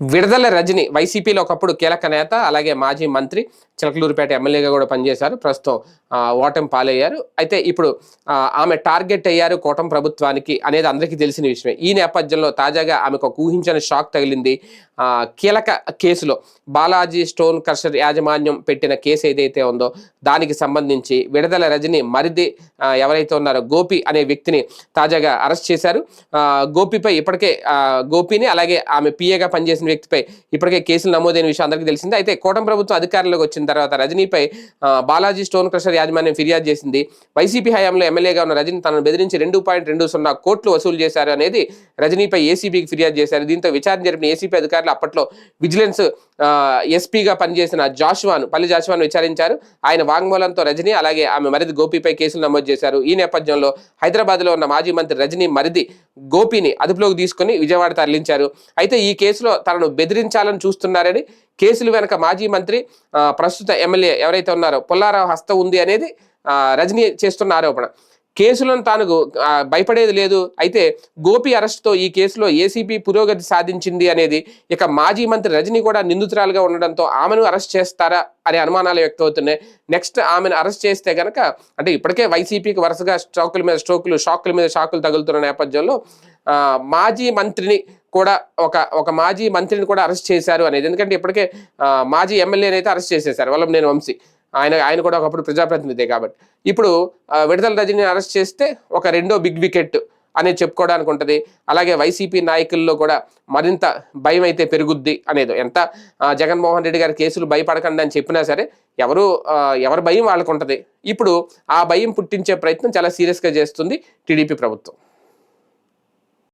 విడుదల రజని వైసీపీలో ఒకప్పుడు కీలక నేత అలాగే మాజీ మంత్రి చిలకలూరుపేట ఎమ్మెల్యేగా కూడా పనిచేశారు. ప్రస్తుతం ఓటమి పాలయ్యారు. అయితే ఇప్పుడు ఆమె టార్గెట్ అయ్యారు కూటమి ప్రభుత్వానికి అనేది అందరికీ తెలిసిన విషయమే. ఈ నేపథ్యంలో తాజాగా ఆమెకు ఒక ఊహించని షాక్ తగిలింది. కీలక కేసులో బాలాజీ స్టోన్ క్రషర్ యాజమాన్యం పెట్టిన కేసు ఏదైతే ఉందో దానికి సంబంధించి విడుదల రజని మరిది ఎవరైతే ఉన్నారో గోపి అనే వ్యక్తిని తాజాగా అరెస్ట్ చేశారు. గోపిపై ఇప్పటికే గోపిని అలాగే ఆమె పిఏగా పనిచేసిన వ్యక్తిపై ఇప్పటికే కేసులు నమోదైన విషయం అందరికీ తెలిసిందే. అయితే కూటమి ప్రభుత్వం అధికారంలోకి వచ్చిన తర్వాత రజనీపై బాలాజీ స్టోన్ క్రషర్ యాజమాన్యం ఫిర్యాదు చేసింది. వైసీపీ హయాంలో ఎమ్మెల్యేగా ఉన్న రజనీ తనను బెదిరించి రెండు పాయింట్ రెండు సున్నా కోట్లు వసూలు చేశారు అనేది రజనీపై ఏసీబీకి ఫిర్యాదు చేశారు. దీంతో విచారణ జరిపిన ఏసీపీ అధికారులు అప్పట్లో విజిలెన్స్ ఎస్పీగా పనిచేసిన జాషువాను పల్లి జాషువాను విచారించారు. ఆయన వాంగ్మూలంతో రజనీ అలాగే ఆమె మరిది గోపిపై కేసులు నమోదు చేశారు. ఈ నేపథ్యంలో హైదరాబాద్లో ఉన్న మాజీ మంత్రి రజనీ మరిది గోపిని అదుపులోకి తీసుకుని విజయవాడ తరలించారు. అయితే ఈ కేసులో తనను బెదిరించాలని చూస్తున్నారని కేసులు వెనక మాజీ మంత్రి ప్రస్తుత ఎమ్మెల్యే ఎవరైతే ఉన్నారో పుల్లారావు హస్తం ఉంది అనేది రజనీ చేస్తున్న ఆరోపణ. కేసులను తాను భయపడేది లేదు. అయితే గోపి అరెస్ట్తో ఈ కేసులో ఏసీబీ పురోగతి సాధించింది అనేది ఇక మాజీ మంత్రి రజనీ కూడా నిందితురాలుగా ఉండడంతో ఆమెను అరెస్ట్ చేస్తారా అనే అనుమానాలు వ్యక్తమవుతున్నాయి నెక్స్ట్ ఆమెను అరెస్ట్ చేస్తే కనుక అంటే ఇప్పటికే వైసీపీకి వరుసగా స్ట్రోకుల మీద స్ట్రోకులు షాకుల మీద షాకులు తగులుతున్న నేపథ్యంలో మాజీ మంత్రిని కూడా ఒక ఒక మాజీ మంత్రిని కూడా అరెస్ట్ చేశారు అనేది. ఎందుకంటే ఇప్పటికే మాజీ ఎమ్మెల్యేని అయితే అరెస్ట్ చేసేశారు వల్లంనేని వంశీ. ఆయన ఆయన కూడా ఒకప్పుడు ప్రజాప్రతినిధి కాబట్టి. ఇప్పుడు విడతల రజని రజనీని అరెస్ట్ చేస్తే ఒక రెండో బిగ్ వికెట్ అనేది చెప్పుకోవడానికి ఉంటుంది. అలాగే వైసీపీ నాయకుల్లో కూడా మరింత భయం అయితే పెరుగుద్ది అనేది. ఎంత జగన్మోహన్ రెడ్డి గారి కేసులు భయపడకండి అని చెప్పినా సరే ఎవరు ఎవరి భయం వాళ్ళకు ఉంటుంది ఇప్పుడు ఆ భయం పుట్టించే ప్రయత్నం చాలా సీరియస్గా చేస్తుంది టీడీపీ ప్రభుత్వం.